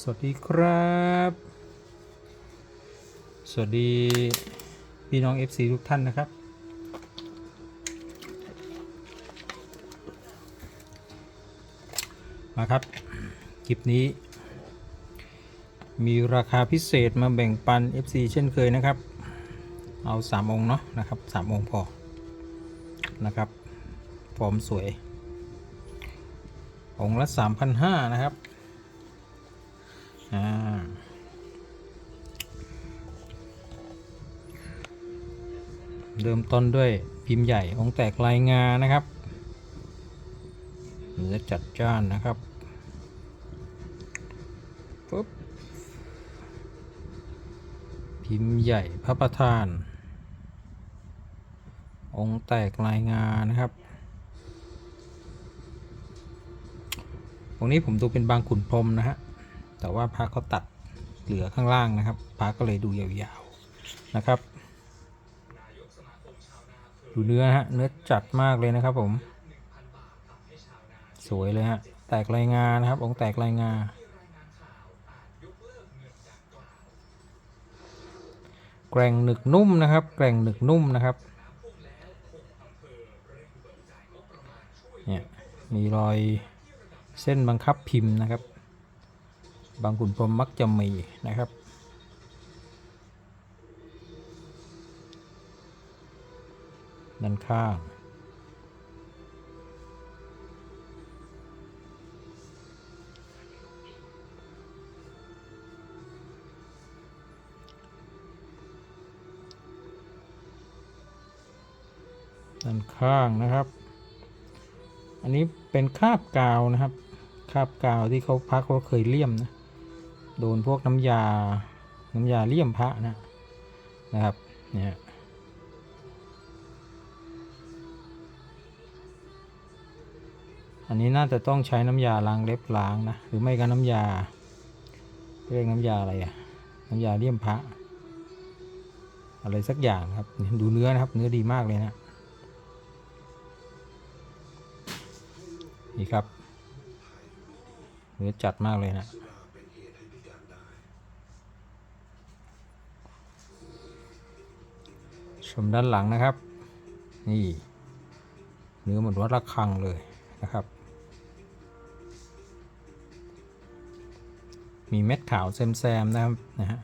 สวัสดีครับ สวัสดี พี่น้อง FC ทุกท่านนะครับ มาครับ คลิปนี้ มีราคาพิเศษมาแบ่งปัน FC เช่นเคยนะครับ เอา 3 องค์เนาะนะครับ 3 องค์พอ นะครับ ฟอร์มสวย องค์ละ 3,500 นะครับ อ่าเริ่มต้นด้วยพิมพ์ใหญ่องแตกลายงานะครับเนื้อจัดจ้านนะครับปุ๊บพิมพ์ใหญ่พระประธาน องแตกลายงานะครับตรงนี้ผมดูเป็นบางขุนพรมนะฮะ แต่ว่าพระเขาตัดเหลือข้างล่างนะครับพระก็เลยดูยาวๆนะครับ ดูเนื้อฮะเนื้อจัดมากเลยนะครับผม สวยเลยฮะแตกลายงานนะครับองค์แตกลายงานแกร่งหนึกนุ่มนะครับ แกร่งหนึกนุ่มนะครับเนี่ยมีรอยเส้นบังคับพิมพ์นะครับ บางขุนพรมมักจะมีนะครับ ด้านข้าง ด้านข้างนะครับอันนี้เป็นคาบกาวนะครับ คาบกาวที่เขาพักเขาเคยเลี่ยมนะ โดนพวกน้ำยา น้ำยาเลี่ยมพระนะนะครับเนี่ยอันนี้น่าจะต้องใช้น้ำยาล้างเล็บล้างนะ หรือไม่ก็น้ำยา เรียกน้ำยาอะไรอะน้ำยาเลี่ยมพระ อะไรสักอย่างครับ ดูเนื้อนะครับ เนื้อดีมากเลยนะ นี่ครับ เนื้อจัดมากเลยนะ ชมด้านหลังนะครับ นี่เนื้อเหมือนวัดระฆังเลยนะครับ มีเม็ดขาวแซมๆนะครับนะฮะ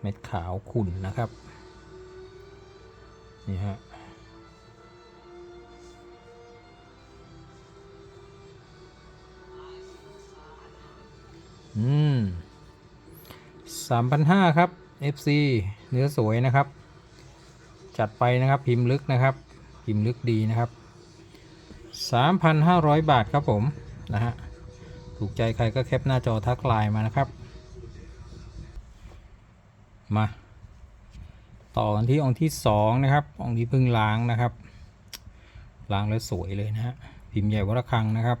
เม็ดขาวขุ่นนะครับ นี่ฮะอืมสามพันห้าครับ FC เนื้อสวยนะครับ จัดไปนะครับพิมพ์ลึกนะครับ พิมพ์ลึกดีนะครับสามพันห้าร้อยบาทครับผมนะฮะถูกใจใครก็แคปหน้าจอทักไลน์มานะครับ มา ต่อกันที่องค์ที่สองนะครับองค์ที่เพิ่งล้างนะครับ ล้างแล้วสวยเลยนะฮะพิมพ์ใหญ่วัดระฆังนะครับ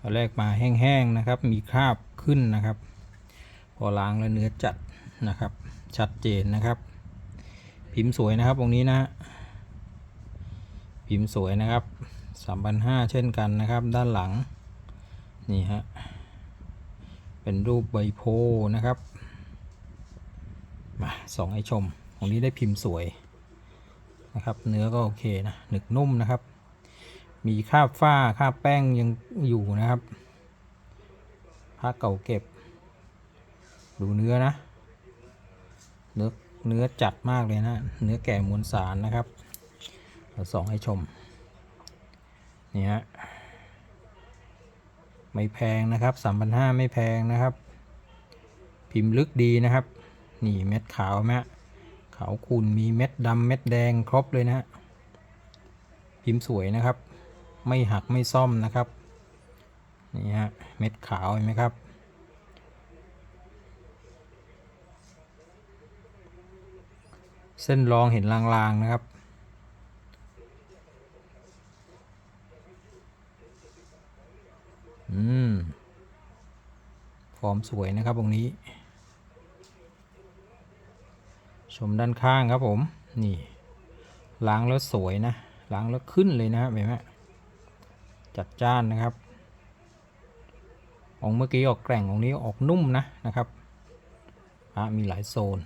ตอนแรกมาแห้งๆนะครับ มีคราบขึ้นนะครับ พอล้างแล้วเนื้อจัดนะครับ ชัดเจนนะครับ พิมพ์สวยนะครับองนี้นะ พิมพ์สวยนะครับสามพันห้าเช่นกันนะครับ ด้านหลัง นี่ฮะ เป็นรูปใบโพนะครับ มาสองให้ชมองนี้ได้พิมพ์สวยนะครับ เนื้อก็โอเคนะ หนึกนุ่มนะครับ มีคราบฝ้าคราบแป้งยังอยู่นะครับผ้าเก่าเก็บ ดูเนื้อนะเนื้อ เนื้อจัดมากเลยนะ เนื้อแก่มวลสารนะครับเราส่องให้ชม นี่ฮะ ไม่แพงนะครับสามพันห้าไม่แพงนะครับ พิมพ์ลึกดีนะครับ นี่เม็ดขาวไหมขาวขุ่นมีเม็ดดำเม็ดแดงครบเลยนะฮะ พิมพ์สวยนะครับ ไม่หักไม่ซ่อมนะครับ นี่ฮะ เม็ดขาวเห็นไหมครับ ส้นรองเห็นลางๆนะครับ อืม ฟอร์มสวยนะครับตรงนี้ ชมด้านข้างครับผม นี่ ล้างแล้วสวยนะ ล้างแล้วขึ้นเลยนะครับเห็นไหมจัดจ้านนะครับองเมื่อกี้ออกแกร่งองนี้ออกนุ่มนะนะครับพระมีหลายโซน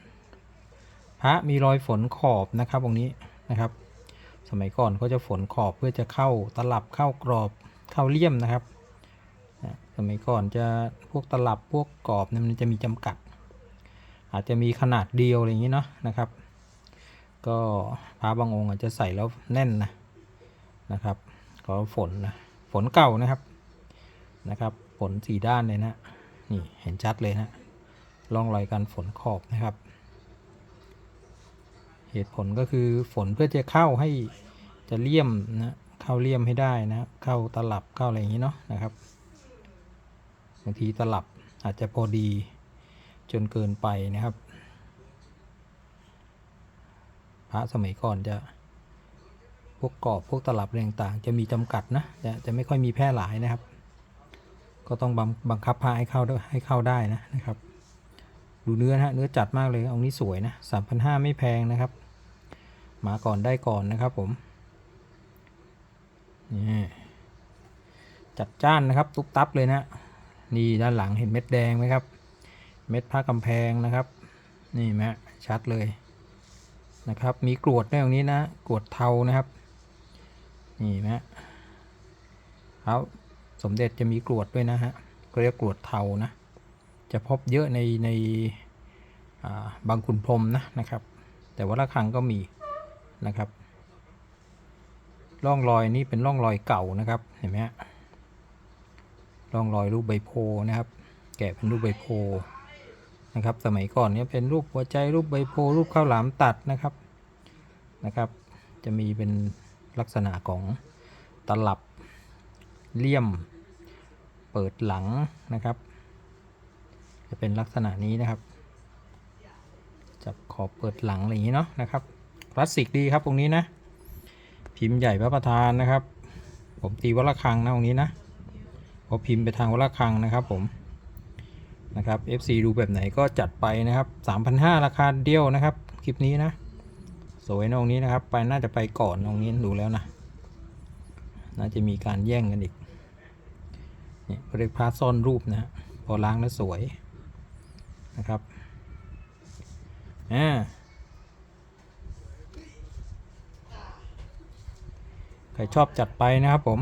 พระมีรอยฝนขอบนะครับองค์นี้นะครับ สมัยก่อนเขาจะฝนขอบเพื่อจะเข้าตลับเข้ากรอบเข้าเลี่ยมนะครับสมัยก่อนจะพวกตลับพวกกรอบเนี่ยมันจะมีจำกัด อาจจะมีขนาดเดียวอะไรอย่างนี้เนาะนะครับ ก็พระบางองค์อาจจะใส่แล้วแน่นนะนะครับก็ฝนนะฝนเก่านะครับนะครับฝนสีด้านเลยนะนี่เห็นชัดเลยนะร่องรอยการฝนขอบนะครับ เหตุผลก็คือฝนเพื่อจะเข้าให้จะเลี่ยมนะเข้าเลี่ยมให้ได้นะเข้าตลับเข้าอะไรอย่างนี้เนาะนะครับบางทีตลับอาจจะพอดีจนเกินไปนะครับ พระสมัยก่อนจะพวกกรอบพวกตลับอะไรต่างๆ จะมีจำกัดนะจะจะไม่ค่อยมีแพร่หลายนะครับ ก็ต้องบังบังคับพระให้เข้าได้ให้เข้าได้นะนะครับ ดูเนื้อนะฮะเนื้อจัดมากเลยองนี้สวยนะสามพันห้าไม่แพงนะครับ มาก่อนได้ก่อนนะครับผมนี่จัดจ้านนะครับ ตุ๊บตับเลยนะ นี่ด้านหลังเห็นเม็ดแดงไหมครับ เม็ดผ้ากำแพงนะครับ นี่แมชัดเลยนะครับ มีกรวดในตรงนี้นะกรวดเทานะครับ นี่แมะเขาสมเด็จจะมีกรวดด้วยนะฮะก็เรียกกรวดเทานะ จะพบเยอะในในบางขุนพรมนะนะครับ แต่ว่าละครังก็มี นะครับ ร่องรอยนี้เป็นร่องรอยเก่านะครับเห็นไหมฮะร่องรอยรูปใบโพธิ์นะครับ แกะเป็นรูปใบโพธิ์นะครับ สมัยก่อนเนี้เป็นรูปหัวใจรูปใบโพธิ์รูปข้าวหลามตัดนะครับนะครับ จะมีเป็นลักษณะของตลับเลี่ยม เปิดหลังนะครับ จะเป็นลักษณะนี้นะครับ จับขอบเปิดหลังอะไรอย่างนี้เนาะนะครับ คลาสสิกดีครับตรงนี้นะ พิมพ์ใหญ่พระประธานนะครับ ผมตีวัดระฆังนะตรงนี้นะพอพิมพ์ไปทางวัดระฆังนะครับผมนะครับ FC ดูแบบไหนก็จัดไปนะครับ 3,500 ราคาเดียวนะครับ คลิปนี้นะ สวยนะตรงนี้นะครับ ไปน่าจะไปก่อนตรงนี้ดูแล้วนะ น่าจะมีการแย่งกันอีกเนี่เขาเรียกพระซ่อนรูปนะฮะพอล้างแล้วสวยนะครับ อ่า ใครชอบจัดไปนะครับผม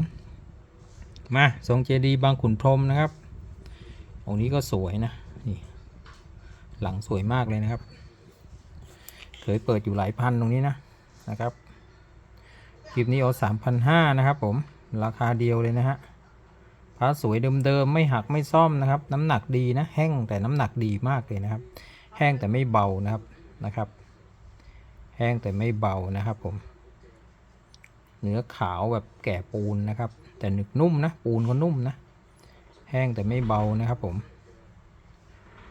มาทรงเจดีย์บางขุนพรมนะครับ องค์นี้ก็สวยนะนี่หลังสวยมากเลยนะครับ เคยเปิดอยู่หลายพันตรงนี้นะนะครับคลิปนี้เอาสามพันห้านะครับผมราคาเดียวเลยนะฮะพระสวยเดิมๆไม่หักไม่ซ่อมนะครับ น้ำหนักดีนะ แห้งแต่น้ำหนักดีมากเลยนะครับ แห้งแต่ไม่เบานะครับนะครับ แห้งแต่ไม่เบานะครับผม เนื้อขาวแบบแก่ปูนนะครับ แต่หนึกนุ่มนะปูนก็นุ่มนะ แห้งแต่ไม่เบานะครับผม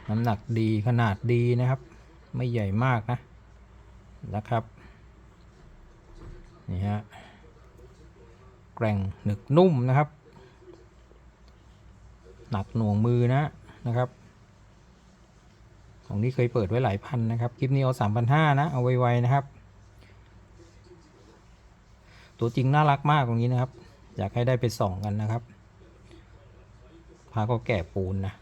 น้ำหนักดีขนาดดีนะครับ ไม่ใหญ่มากนะนะครับนี่ฮะแกร่งหนึกนุ่มนะครับ หนักหน่วงมือนะนะครับ ของนี้เคยเปิดไว้หลายพันนะครับ คลิปนี้เอาสามพันห้านะ เอาไวๆนะครับ ตัวจริงน่ารักมากตรงนี้นะครับ อยากให้ได้ไปส่องกันนะครับพาก็แก่ปูนนะ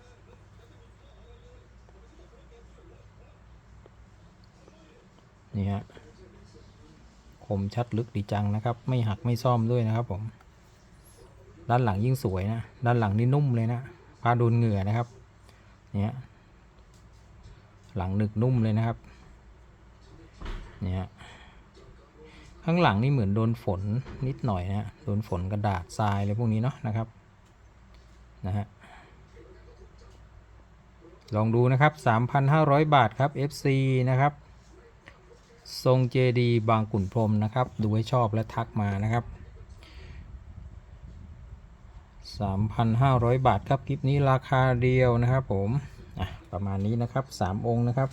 นี่ฮะคมชัดลึกดีจังนะครับ ไม่หักไม่ซ่อมด้วยนะครับผม ด้านหลังยิ่งสวยนะ ด้านหลังนี่นุ่มเลยนะพาโดนเหงื่อนะครับเนี่ยหลังหนึกนุ่มเลยนะครับเนี่ย ข้างหลังนี่เหมือนโดนฝนนิดหน่อยนะโดนฝนกระดาษทรายอะไรพวกนี้เนาะนะครับนะฮะลองดูนะครับ 3,500 บาทครับ FC นะครับ ทรงเจดีบางขุนพรหมนะครับ ดูให้ชอบและทักมานะครับ 3,500 บาทครับคลิปนี้ราคาเดียวนะครับผมประมาณนี้นะครับ 3 องค์นะครับ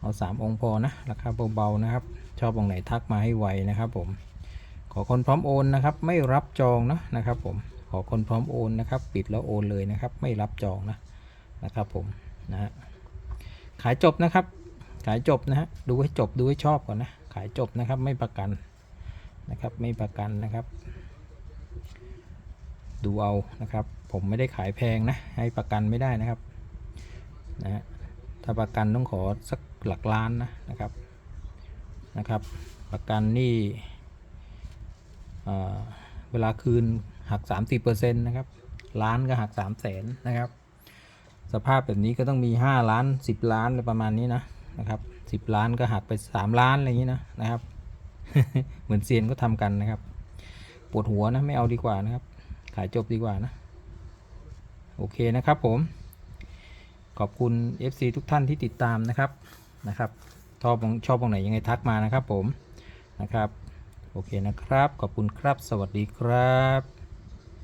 เอา 3 องค์พอนะ ราคาเบาๆนะครับ ชอบองไหนทักมาให้ไวนะครับผม ขอคนพร้อมโอนนะครับ ไม่รับจองนะนะครับ ผม ขอคนพร้อมโอนนะครับ ปิดแล้วโอนเลยนะครับ ไม่รับจองนะนะครับผมนะฮะขายจบนะครับ ขายจบนะฮะดูให้จบดูให้ชอบก่อนนะ ขายจบนะครับไม่ประกันนะครับ ไม่ประกันนะครับ ดูเอานะครับ ผมไม่ได้ขายแพงนะ ให้ประกันไม่ได้นะครับนะฮะถ้าประกันต้องขอสักหลักล้านนะนะครับ นะครับ ประกันนี่เวลาคืนหัก 30%นะครับล้านก็หัก3 0 0แสนนะครับ สภาพแบบนี้ก็ต้องมี 5 ล้าน 10 ล้านอะไรประมาณนี้นะนะครับ 10 ล้านก็หักไป 3 ล้านอะไรอย่างนี้นะนะครับ เหมือนเซียนก็ทำกันนะครับ ปวดหัวนะไม่เอาดีกว่านะครับ ขายจบดีกว่านะ โอเคนะครับผม ขอบคุณ FC ทุกท่านที่ติดตามนะครับนะครับ ชอบชอบตรงไหนยังไงทักมานะครับผมนะครับ โอเคนะครับ ขอบคุณครับ สวัสดีครับ